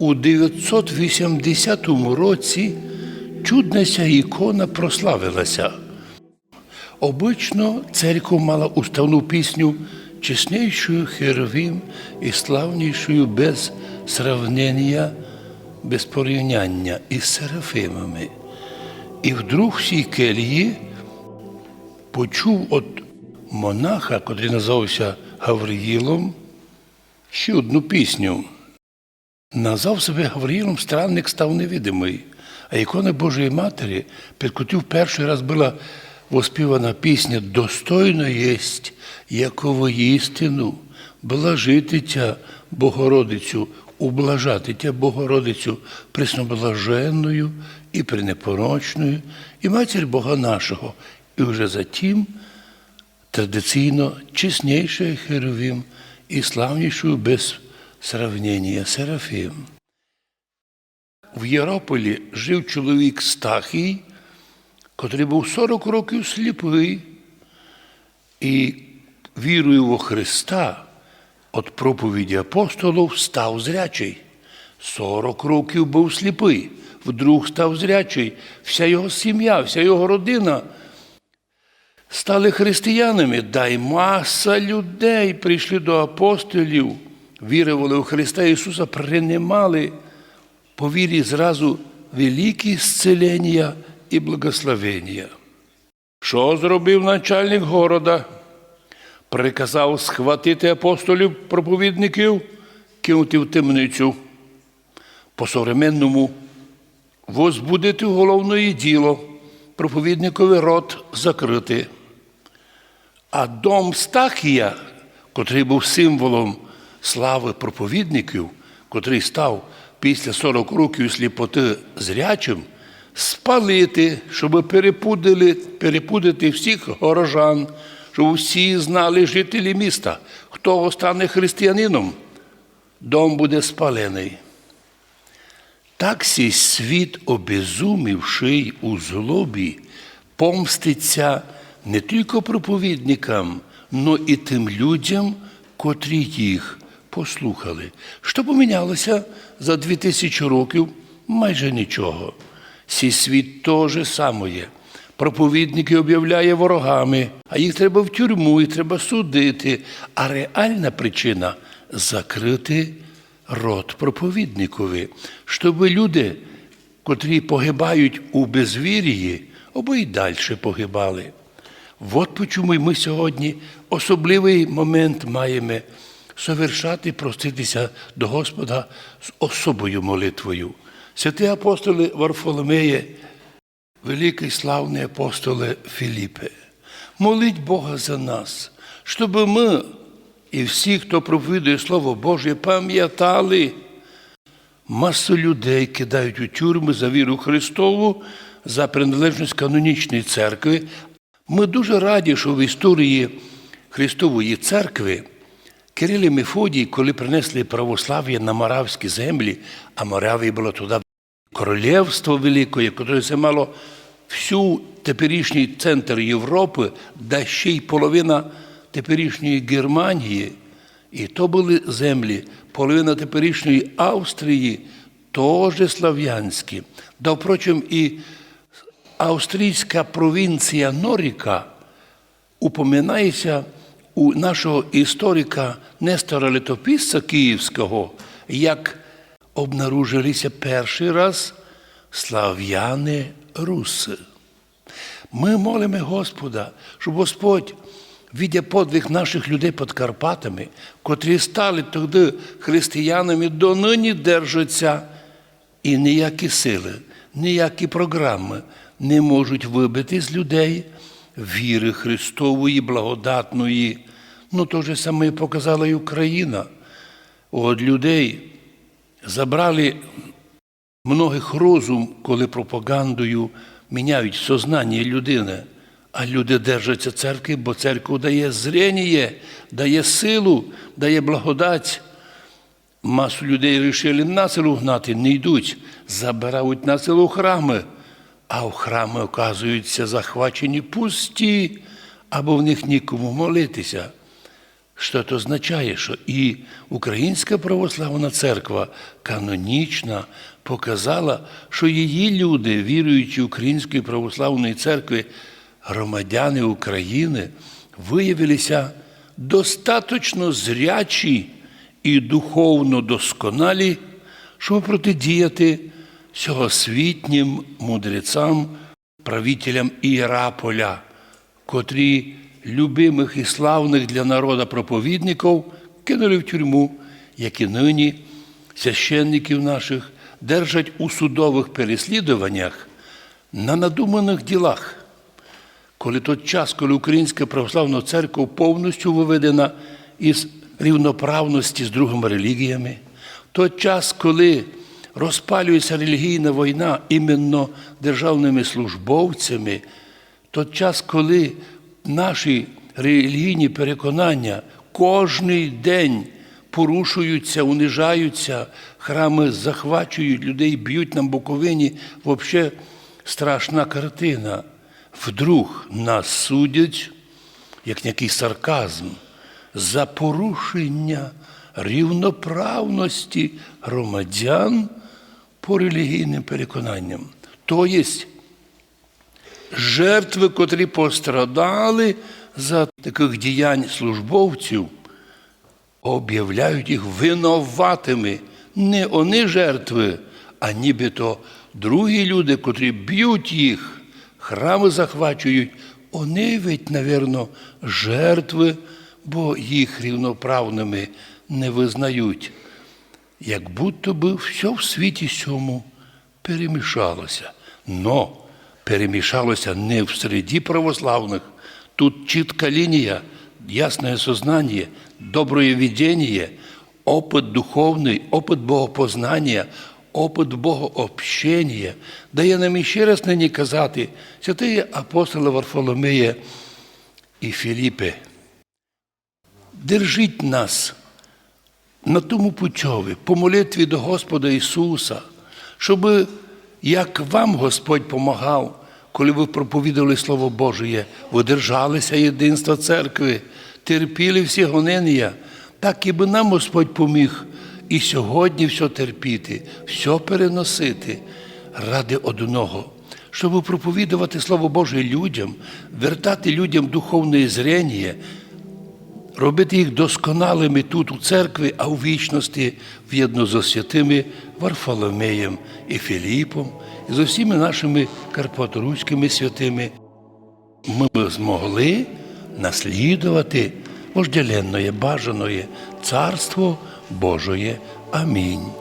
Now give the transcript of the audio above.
У 980 році чуднася ікона прославилася. Обично церква мала уставну пісню чеснейшую Херовим і славнішою без сравнення, без порівняння із серафимами. І вдруг в цій кельї почув от монаха, котрий називався Гавриїлом, ще одну пісню. Назвав себе Гавриїлом, странник став невидимий, а ікона Божої Матері, під котю перший раз була воспівана пісня Достойно єсть, яково істину, блажитиця Богородицю, ублажатиця Богородицю пресноблаженною і пренепорочною, і матір Бога нашого. І вже затім традиційно чеснішою Херовим і славнішою без сравнення Серафим. В Єрополі жив чоловік Стахій, котрий був 40 років сліпий, і вірою во Христа від проповіді апостолів став зрячий. 40 років був сліпий, вдруг став зрячий, вся його сім'я, вся його родина стали християнами, да й маса людей прийшли до апостолів, вірували у Христа Ісуса, приймали по вірі зразу великі зцілення і благословення. Що зробив начальник города? Приказав схватити апостолів проповідників, кинути в темницю. По современному возбудити головне діло, проповідниковий рот закрити. А дом Стахія, котрий був символом слави проповідників, котрий став після 40 років сліпоти зрячим, спалити, щоб перепудили, перепудити всіх горожан, щоб всі знали жителі міста, хто стане християнином, дом буде спалений. Так сій світ, обезумівший у злобі, помститься не тільки проповідникам, но і тим людям, котрі їх послухали. Що помінялося за дві тисячі років? Майже нічого. Сій світ теж самоє. Проповідники об'являє ворогами, а їх треба в тюрму, їх треба судити. А реальна причина закрити рот проповідникові, щоб люди, котрі погибають у безвір'ї, або й далі погибали. От почому ми сьогодні особливий момент маємо совершати, проститися до Господа з особою молитвою. Святі апостоли Варфоломеє, великий славний апостоле Філіпе, моліть Бога за нас, щоб ми і всі, хто проповідує Слово Боже, пам'ятали, масу людей кидають у тюрми за віру Христову, за приналежність канонічної церкви. Ми дуже раді, що в історії Христової церкви Кирил і Мефодій, коли принесли православ'я на Моравські землі, а Моравія було туди королівство велике, яке це мало всю теперішній центр Європи, да ще й половина теперішньої Германії, і то були землі, половина теперішньої Австрії, теж слав'янські. Да, впрочем, і австрійська провінція Норіка упоминається у нашого історика Нестора Летописця Київського, як обнаружилися перший раз слав'яни руси. Ми молимо Господа, щоб Господь, видя подвиг наших людей під Карпатами, котрі стали тоді християнами, донині держаться, і ніякі сили, ніякі програми не можуть вибити з людей віри Христової, благодатної. Ну, то же саме показала і Україна. От людей забрали многих розум, коли пропагандою міняють сознання людини, а люди держаться церкви, бо церква дає зрення, дає силу, дає благодать. Масу людей вирішили на гнати, не йдуть, забирають на село храми, а в храми, оказуються, захвачені пусті, або в них нікому молитися. Що це означає, що і Українська православна церква канонічна показала, що її люди, віруючі Української православної церкви, громадяни України, виявилися достаточно зрячі і духовно досконалі, щоб протидіяти сьогосвітнім мудрецям, правителям Іераполя, котрі любимих і славних для народа проповідників кинули в тюрму, і нині священників наших держать у судових переслідуваннях на надуманих ділах. Коли той час, коли Українська православна церква повністю виведена із рівноправності з другими релігіями, той час, коли розпалюється релігійна війна іменно державними службовцями, той час, коли наші релігійні переконання кожний день порушуються, унижаються, храми захвачують людей, б'ють на Буковині, взагалі страшна картина. Вдруг нас судять, як який сарказм, за порушення рівноправності громадян по релігійним переконанням. Тобто жертви, котрі пострадали за таких діянь службовців, об'являють їх винуватими. Не вони жертви, а нібито другі люди, котрі б'ють їх, храми захвачують, вони ведь, навірно, жертви, бо їх рівноправними не визнають. Як будто би все в світі сьому перемішалося. Но перемішалося не в середі православних. Тут чітка лінія, ясне сознання, доброе видение, опыт духовний, опыт богопознання, опит богообщення. Дає нам ще раз нині казати, святий апостоли Варфоломея і Філіпе, держіть нас на тому путьові, по молитві до Господа Ісуса, щоб як вам Господь помагав, коли ви проповідали Слово Божє, ви держалися єдинства церкви, терпіли всі гонення, так і би нам Господь поміг і сьогодні все терпіти, все переносити ради одного, щоб проповідувати Слово Боже людям, вертати людям духовне зрення, робити їх досконалими тут у церкві, а у вічності в'єдно зі святими Варфоломеєм і Філіпом, і з усіма нашими карпаторуськими святими. Ми б змогли наслідувати вожделенне, бажаної Царство Божоє. Амінь.